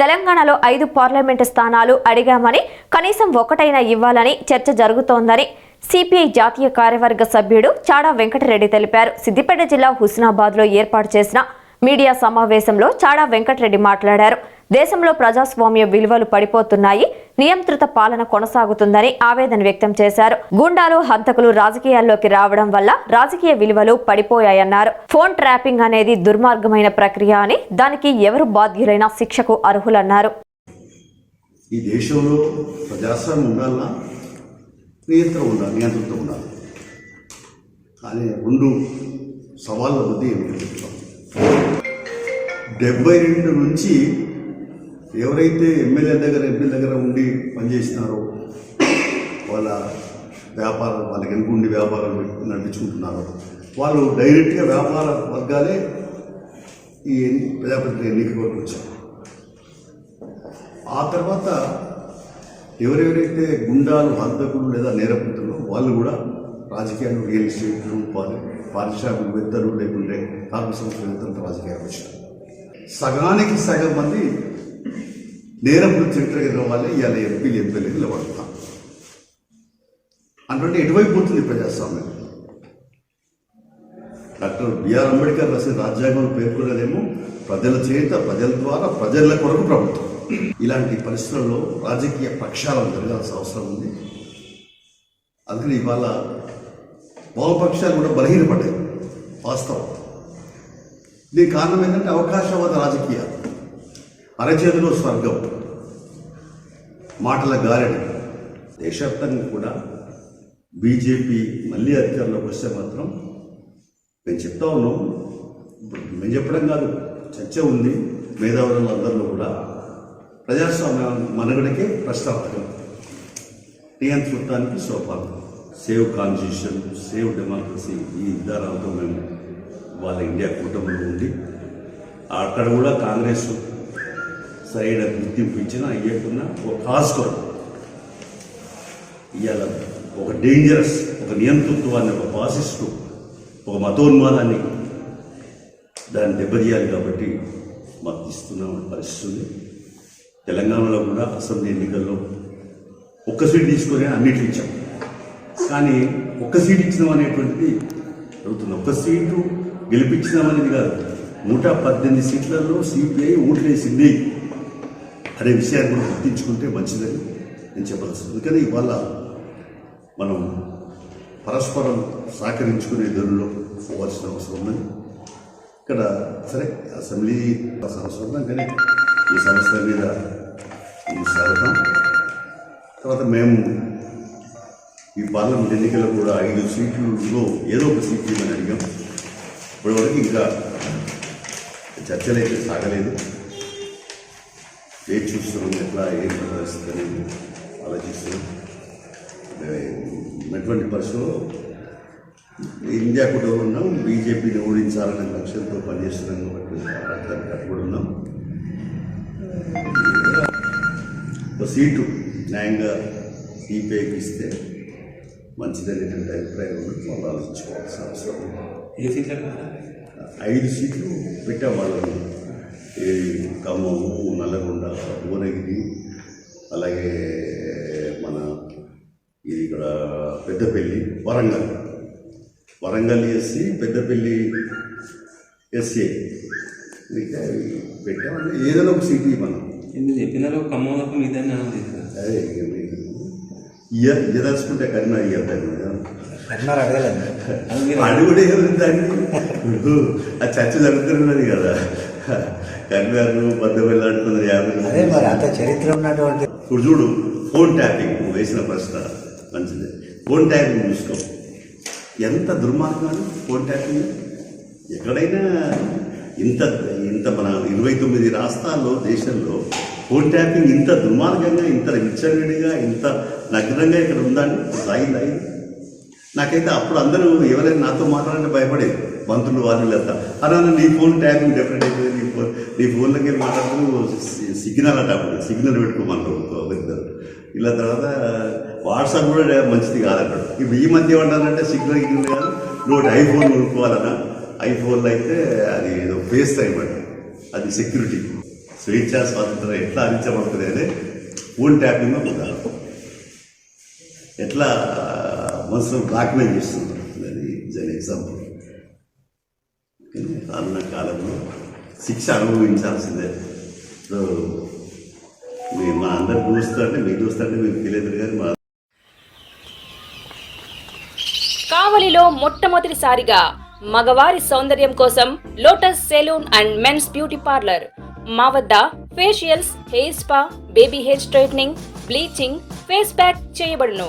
తెలంగాణలో ఐదు పార్లమెంటు స్థానాలు అడిగామని కనీసం ఒకటైనా ఇవ్వాలని చర్చ జరుగుతోందని సిపిఐ జాతీయ కార్యవర్గ సభ్యుడు చాడా వెంకటరెడ్డి తెలిపారు. సిద్దిపేట జిల్లా హుస్నాబాద్లో ఏర్పాటు చేసిన మీడియా సమావేశంలో చాడా వెంకటరెడ్డి మాట్లాడారు. దేశంలో ప్రజాస్వామ్య విలువలు పడిపోతున్నాయి. నియంత్రిత పాలన కొనసాగుతుందని ఆవేదన వ్యక్తం చేశారు. గుండాలు హంతకులు రాజకీయాల్లోకి రావడం వల్ల రాజకీయ విలువలు పడిపోయాయన్నారు. ఫోన్ ట్రాపింగ్ అనేది దుర్మార్గమైన ప్రక్రియ అని దానికి ఎవరు బాధ్యులైనా శిక్షకు అర్హులన్నారు. ఈ దేశంలో ప్రజాస్వామ్యం ఉండాలన్నా నియంత్రణ ఉండాలి నియంత్రణతో ఉండాలి. కానీ రెండు సవాళ్ళ మధ్య ఏమిటి డెబ్బై రెండు నుంచి ఎవరైతే ఎమ్మెల్యే దగ్గర ఎంపీ దగ్గర ఉండి పనిచేసినారో వాళ్ళ వ్యాపారం వాళ్ళకి ఎనుకుండి వ్యాపారం నడిపించుకుంటున్నారో వాళ్ళు డైరెక్ట్గా వ్యాపార వర్గాలే ఈ ప్రజాప్రతి ప్రజాప్రతినిధి ఎన్నిక వరకు వచ్చారు. ఆ తర్వాత ఎవరెవరైతే గుండాలు హంతకులు లేదా నేరపుతులు వాళ్ళు కూడా రాజకీయాలు రియల్ ఎస్టేట్లు పారిశ్రామిక పారిశ్రామికవేత్తలు లేకుంటే కార్మిక సంస్థలు రాజకీయాలు వచ్చారు. సగానికి సగం మంది నేరం చరిత్ర వాళ్ళే ఇవాళ ఎంపీలు ఎంపీలు నిలబడతాం అంటే ఎటువైపు పోతుంది ప్రజాస్వామ్యం? డాక్టర్ బిఆర్ అంబేద్కర్ రాసిన రాజ్యాంగం పేర్కొన్నదేమో ప్రజల చేత ప్రజల ద్వారా ప్రజల కొరకు ప్రభుత్వం. ఇలాంటి పరిస్థితుల్లో రాజకీయ పక్షాలను జరగాల్సిన అవసరం ఉంది. అందుకని ఇవాళ బహుపక్షాలు కూడా బలహీనపడ్డాయి. వాస్తవం. దీనికి కారణం ఏంటంటే అవకాశవాద రాజకీయాలు. అరచేతిలో స్వర్గం. మాటల గారెడి. దేశవ్యాప్తంగా కూడా బీజేపీ మళ్ళీ అధికారంలోకి వస్తే మాత్రం మేము చెప్తా ఉన్నాం ఇప్పుడు మేము చెప్పడం కాదు చర్చ ఉంది. మేధావుల అందరిలో కూడా ప్రజాస్వామ్య మనుగడకే ప్రశ్నార్థకం నియంతృత్వానికి సోపానం. సేవ్ కాన్స్టిట్యూషన్ సేవ్ డెమోక్రసీ ఈ విధానాలతో మేము వాళ్ళ ఇండియా కూటమిలో ఉండి అక్కడ కూడా కాంగ్రెస్ సరైన గుర్తింపు ఇచ్చినా ఇవ్వకున్నా ఒక కాజ్ కొరకు. ఇవాళ ఒక డేంజరస్ ఒక నియంతృత్వాన్ని ఒక పాసిస్టు ఒక మతోన్మాదాన్ని దాన్ని దెబ్బతీయాలి కాబట్టి మాకు ఇస్తున్నాం పరిస్థితుంది. తెలంగాణలో కూడా అసెంబ్లీ ఎన్నికల్లో ఒక్క సీట్ తీసుకొని అన్నిట్లు ఇచ్చాం. కానీ ఒక్క సీట్ ఇచ్చినాం అనేటువంటిది జరుగుతుంది. ఒక్క సీటు గెలిపించినాం అనేది కాదు. నూట పద్దెనిమిది సీట్లలో సిపిఐ ఓట్లేసింది. అనే విషయాన్ని కూడా గుర్తించుకుంటే మంచిదని నేను చెప్పాల్సింది అందుకని ఇవాళ మనం పరస్పరం సహకరించుకునే ధరలో పోవాల్సిన అవసరం ఉన్నది. ఇక్కడ సరే అసెంబ్లీ సమస్య ఉన్నాం కానీ ఈ సమస్య మీద ఈ స్వాగతం. తర్వాత మేము ఈ పార్లమెంట్ ఎన్నికల్లో కూడా ఐదు సీట్లలో ఏదో ఒక సీట్ ఇవ్వమని అడిగాం. ఇప్పటివరకు ఇంకా చర్చలు అయితే సాగలేదు. ఏం చూస్తున్నాం ఎట్లా ఏం పరిస్థితి అనేది ఆలోచిస్తున్నాం. ఎటువంటి పరిస్థితుల్లో ఇండియా కూడా ఉన్నాం బీజేపీని ఓడించాలనే లక్ష్యంతో పనిచేస్తున్నాం కాబట్టి దానికి కట్టుబడి ఉన్నాం. ఒక సీటు న్యాయంగా సిపిఐకి ఇస్తే మంచిదనేటువంటి అభిప్రాయం ఉంది వాళ్ళు ఆలోచించుకోవాల్సిన అవసరం ఐదు సీట్లు పెట్టాం వాళ్ళని ఈ ఖమ్మము నల్లగొండ భువనగిరి అలాగే మన ఇది ఇక్కడ పెద్దపల్లి వరంగల్. వరంగల్ ఎస్సీ పెద్దపల్లి ఎస్సీ మిగతా పెట్టామంటే ఏదైనా ఒక సీట్ మనం ఎన్ని చెప్పినారో ఖమ్మంలో మీద అదే ఇక మీరు ఇయ్య ఇయ్యదలుచుకుంటే కన్నా అన్నారు అడగలేదు? అడుగుడే ఉందండి ఆ చర్చ జరుగుతున్నది కదా. కన్వేర్లు బద్ద వెళ్ళాడుతున్నారు యాభై అదే మరి అంత చరిత్ర ఉన్నటువంటి ఇప్పుడు చూడు ఫోన్ ట్యాపింగ్ నువ్వు వేసిన ప్రశ్న. మంచిది. ఫోన్ ట్యాపింగ్ చూసుకో. ఎంత దుర్మార్గం అది ఫోన్ ట్యాపింగ్ ఎక్కడైనా ఇంత ఇంత మన ఇరవై తొమ్మిది రాష్ట్రాల్లో దేశంలో ఫోన్ ట్యాపింగ్ ఇంత దుర్మార్గంగా ఇంత విచ్చలవిడిగా ఇంత నగ్నంగా ఇక్కడ ఉందని సాగింది అయింది నాకైతే అప్పుడు అందరూ ఎవరైనా నాతో మాట్లాడంటే భయపడేది మంత్రులు వాళ్ళు లేదా అలా నీ ఫోన్ ట్యాపింగ్ డెఫినెట్ అయిపోయింది. నీ ఫోన్ నీ ఫోన్లోకి మాట్లాడుతూ సిగ్నల్ అంటే అప్పుడు సిగ్నల్ పెట్టుకోమన్నారు ఒకరిద్దరు ఇలా తర్వాత వాట్సాప్ కూడా మంచిది కాదన్నాడు ఇప్పుడు ఈ మధ్య ఏమంటారంటే సిగ్నల్ గిగ్నల్ కాదు నువ్వు ఐఫోన్ కొనుక్కోవాలన్నా ఐఫోన్లో అయితే అది ఏదో ఫేస్ టైం అంట. అది సెక్యూరిటీ. స్వేచ్ఛ స్వాతంత్రం ఎట్లా అందించబడుతుంది అనే ఫోన్ ట్యాపింగ్ ఒక ఎట్లా మనసులో బ్లాక్మెయిల్ చేస్తున్నారు అది జన్ ఎగ్జాంపుల్. రానున్న కాలంలో శిక్ష అనుభవించాల్సిందే. సో మీ మా అందరు చూస్తారంటే మీకు చూస్తూ అంటే మీకు తెలియదు కానీ మా కావలిలో మొట్టమొదటిసారిగా మగవారి సౌందర్యం కోసం Lotus salon and men's beauty parlour మా వద్ద facials hair spa baby hair straightening bleaching face pack చేయబడును.